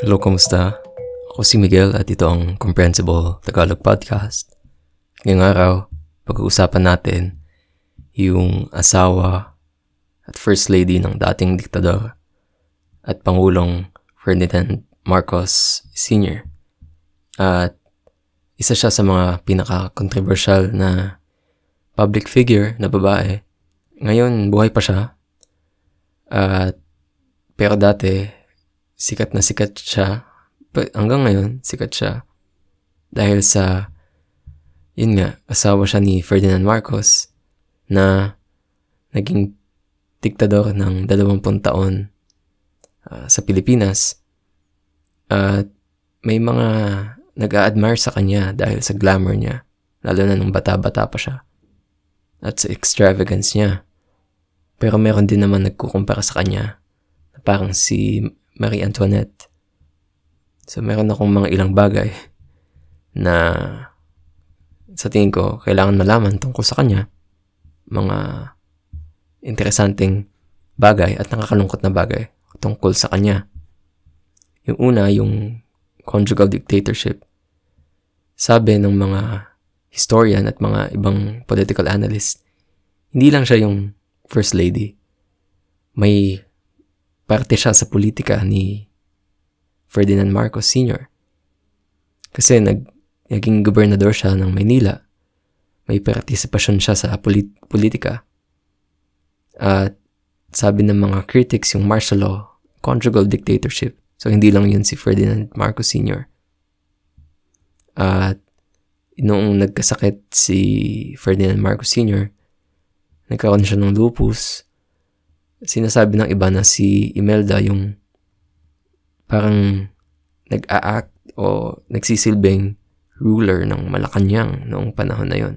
Hello, kumusta? Ako si Miguel at ito ang Comprehensible Tagalog Podcast. Ngayong araw, pag-uusapan natin yung asawa at first lady ng dating diktador at Pangulong Ferdinand Marcos Sr. At isa siya sa mga pinaka-controversial na public figure na babae. Ngayon, buhay pa siya. At pero dati, sikat na sikat siya. But hanggang ngayon, sikat siya. Dahil sa, yun nga, asawa siya ni Ferdinand Marcos na naging diktador ng 20 taon uh, sa Pilipinas. At may mga nag-a-admire sa kanya dahil sa glamour niya, lalo na nung bata-bata pa siya. At sa extravagance niya. Pero meron din naman nagkukumpara sa kanya na parang si Marie Antoinette. So meron akong mga ilang bagay na sa tingin ko kailangan malaman tungkol sa kanya. Mga interesanting bagay at nakakalungkot na bagay tungkol sa kanya. Yung una, yung conjugal dictatorship. Sabi ng mga historian at mga ibang political analyst, hindi lang siya yung First Lady. May parte siya sa politika ni Ferdinand Marcos Sr. Kasi nag, naging gobernador siya ng Maynila. May partisipasyon siya sa polit- politika. At sabi ng mga critics yung martial law, conjugal dictatorship. So hindi lang yun si Ferdinand Marcos Sr. At noong nagkasakit si Ferdinand Marcos Sr., nagkaroon siya ng lupus, sinasabi ng iba na si Imelda yung parang nag-a-act o nagsisilbing ruler ng Malacanang noong panahon na yon.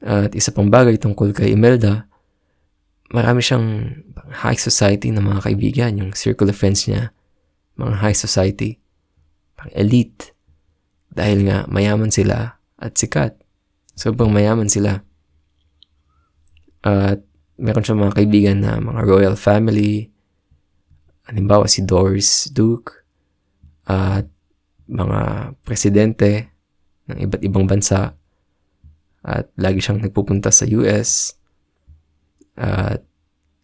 At isa pang bagay tungkol kay Imelda, marami siyang high society na mga kaibigan, yung circle of friends niya, mga high society, pang elite, dahil nga mayaman sila at sikat. Sobrang mayaman sila. At meron siyang mga kaibigan na mga royal family. Halimbawa si Doris Duke. At mga presidente ng iba't ibang bansa. At lagi siyang nagpupunta sa US. At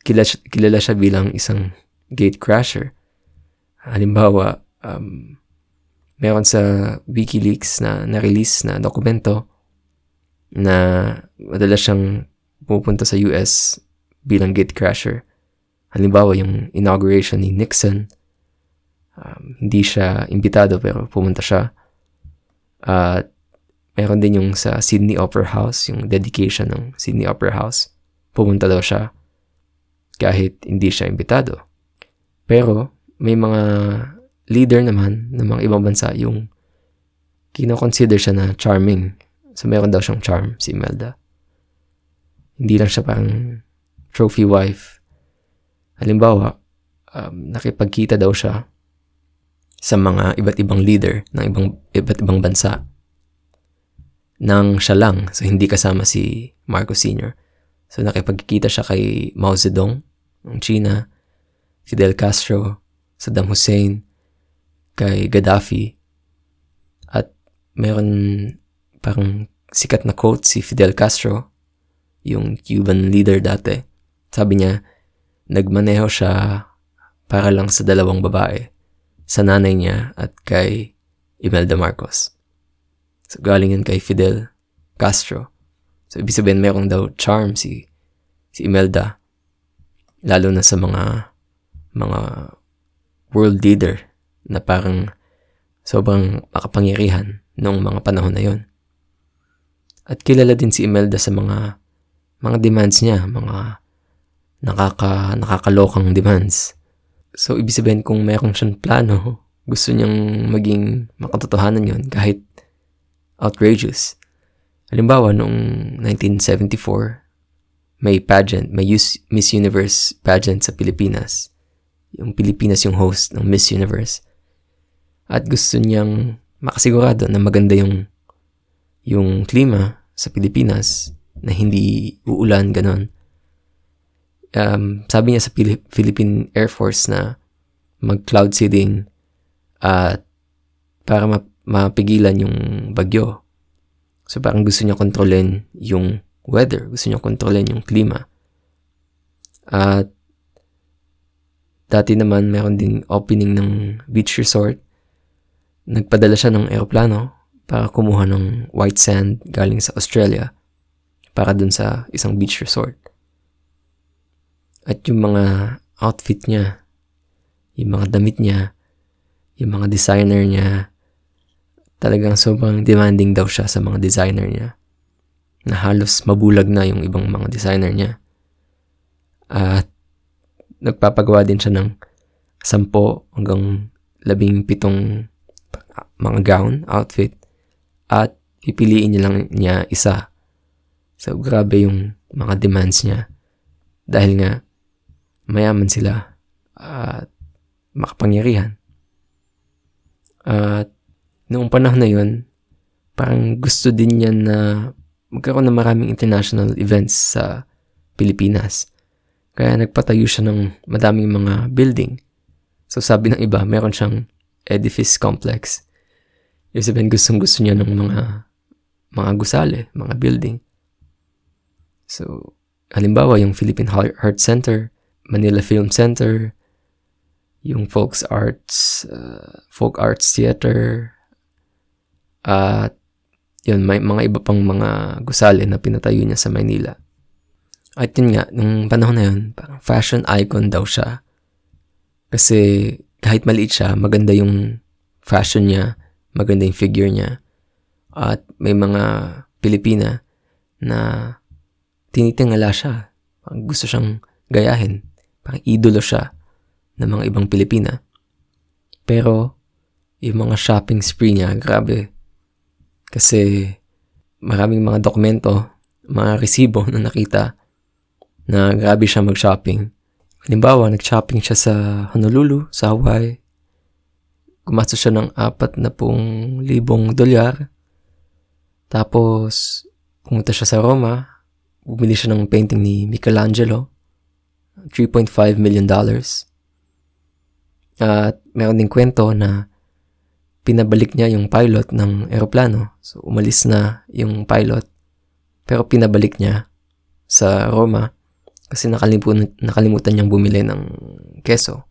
kilala, kilala siya bilang isang gate crasher. Halimbawa, um, meron sa WikiLeaks na na-release na dokumento na madalas siyang pupunta sa US bilang gatecrasher. Halimbawa, yung inauguration ni Nixon, um, hindi siya imbitado pero pumunta siya. At uh, meron din yung sa Sydney Opera House, yung dedication ng Sydney Opera House. Pumunta daw siya kahit hindi siya imbitado. Pero may mga leader naman ng mga ibang bansa yung kinoconsider siya na charming. So meron daw siyang charm si Imelda. Hindi lang siya parang trophy wife. Halimbawa, um, nakipagkita daw siya sa mga iba't ibang leader ng ibang iba't ibang bansa nang siya lang, so hindi kasama si Marcos Sr. So nakipagkita siya kay Mao Zedong ng China, Fidel Castro, Saddam Hussein, kay Gaddafi, at meron parang sikat na quote si Fidel Castro yung Cuban leader dati. Sabi niya, nagmaneho siya para lang sa dalawang babae, sa nanay niya at kay Imelda Marcos. So galing yan kay Fidel Castro. So ibig sabihin meron daw charm si si Imelda lalo na sa mga mga world leader na parang sobrang makapangyarihan noong mga panahon na yon. At kilala din si Imelda sa mga mga demands niya, mga nakaka, nakakalokang demands. So, ibig sabihin kung mayroong siyang plano, gusto niyang maging makatotohanan yon kahit outrageous. Halimbawa, noong 1974, may pageant, may Miss Universe pageant sa Pilipinas. Yung Pilipinas yung host ng Miss Universe. At gusto niyang makasigurado na maganda yung yung klima sa Pilipinas na hindi uulan, ganon. Um, sabi niya sa Philippine Air Force na mag-cloud seeding at para ma- mapigilan yung bagyo. So parang gusto niya kontrolin yung weather, gusto niya kontrolin yung klima. At dati naman meron ding opening ng beach resort. Nagpadala siya ng eroplano para kumuha ng white sand galing sa Australia para dun sa isang beach resort. At yung mga outfit niya, yung mga damit niya, yung mga designer niya, talagang sobrang demanding daw siya sa mga designer niya. Na halos mabulag na yung ibang mga designer niya. At nagpapagawa din siya ng sampo hanggang labing pitong mga gown, outfit. At pipiliin niya lang niya isa. So, grabe yung mga demands niya. Dahil nga, mayaman sila at makapangyarihan. At noong panahon na yun, parang gusto din niya na magkaroon ng maraming international events sa Pilipinas. Kaya nagpatayo siya ng madaming mga building. So sabi ng iba, meron siyang edifice complex. Ibig sabihin, gustong gusto niya ng mga mga gusali, mga building. So, halimbawa, yung Philippine Heart Center, Manila Film Center, yung Folks Arts, uh, Folk Arts Theater, at yun, may mga iba pang mga gusali na pinatayo niya sa Maynila. At yun nga, nung panahon na yun, parang fashion icon daw siya. Kasi kahit maliit siya, maganda yung fashion niya, maganda yung figure niya. At may mga Pilipina na tinitingala siya. Gusto siyang gayahin. Parang idolo siya ng mga ibang Pilipina. Pero, yung mga shopping spree niya, grabe. Kasi, maraming mga dokumento, mga resibo na nakita na grabe siya mag-shopping. Halimbawa, nag-shopping siya sa Honolulu, sa Hawaii. Gumastos siya ng apat na pong libong dolyar. Tapos, pumunta siya sa Roma. Bumili siya ng painting ni Michelangelo. 3.5 million dollars. At meron ding kwento na pinabalik niya yung pilot ng eroplano. So, umalis na yung pilot. Pero pinabalik niya sa Roma kasi nakalimutan, nakalimutan niyang bumili ng keso.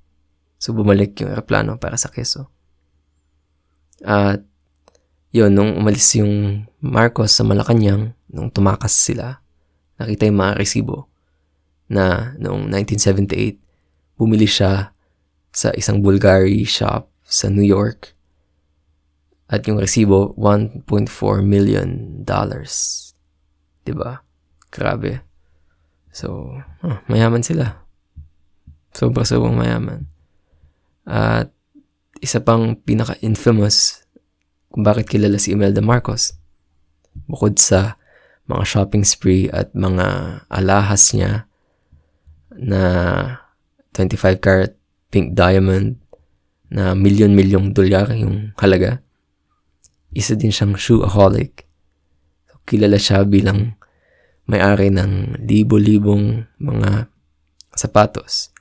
So, bumalik yung eroplano para sa keso. At yun, nung umalis yung Marcos sa Malacanang, nung tumakas sila, nakita yung mga resibo na noong 1978, bumili siya sa isang Bulgari shop sa New York. At yung resibo, 1.4 million dollars. ba? Diba? Grabe. So, oh, mayaman sila. Sobra-sobrang mayaman. At isa pang pinaka-infamous kung bakit kilala si Imelda Marcos. Bukod sa mga shopping spree at mga alahas niya na 25 karat pink diamond na milyon-milyong dolyar yung halaga. Isa din siyang shoeaholic. So, kilala siya bilang may-ari ng libo-libong mga sapatos.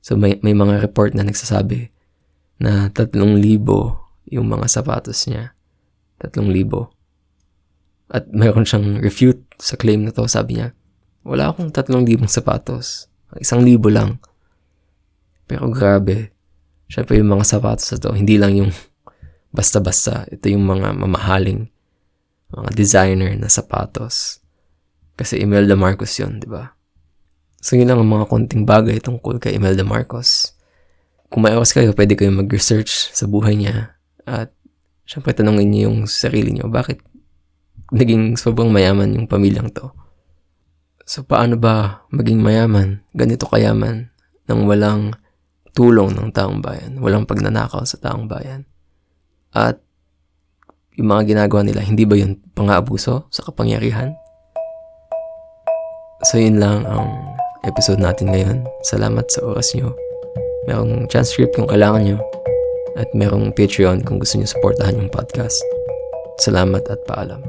So may, may mga report na nagsasabi na tatlong libo yung mga sapatos niya. Tatlong libo. At mayroon siyang refute sa claim na to. Sabi niya, wala akong tatlong libong sapatos. Isang libo lang. Pero grabe. Siyempre yung mga sapatos na to, hindi lang yung basta-basta. Ito yung mga mamahaling, mga designer na sapatos. Kasi Imelda Marcos yun, di ba? So yun lang ang mga konting bagay tungkol kay Imelda Marcos. Kung may oras kayo, pwede kayong mag-research sa buhay niya. At syempre tanongin niyo yung sarili niyo, bakit naging sobrang mayaman yung pamilyang to? So paano ba maging mayaman, ganito kayaman, nang walang tulong ng taong bayan, walang pagnanakaw sa taong bayan. At yung mga ginagawa nila, hindi ba yun pang-aabuso sa kapangyarihan? So yun lang ang episode natin ngayon. Salamat sa oras nyo. Merong transcript kung kailangan nyo. At merong Patreon kung gusto nyo supportahan yung podcast. Salamat at paalam.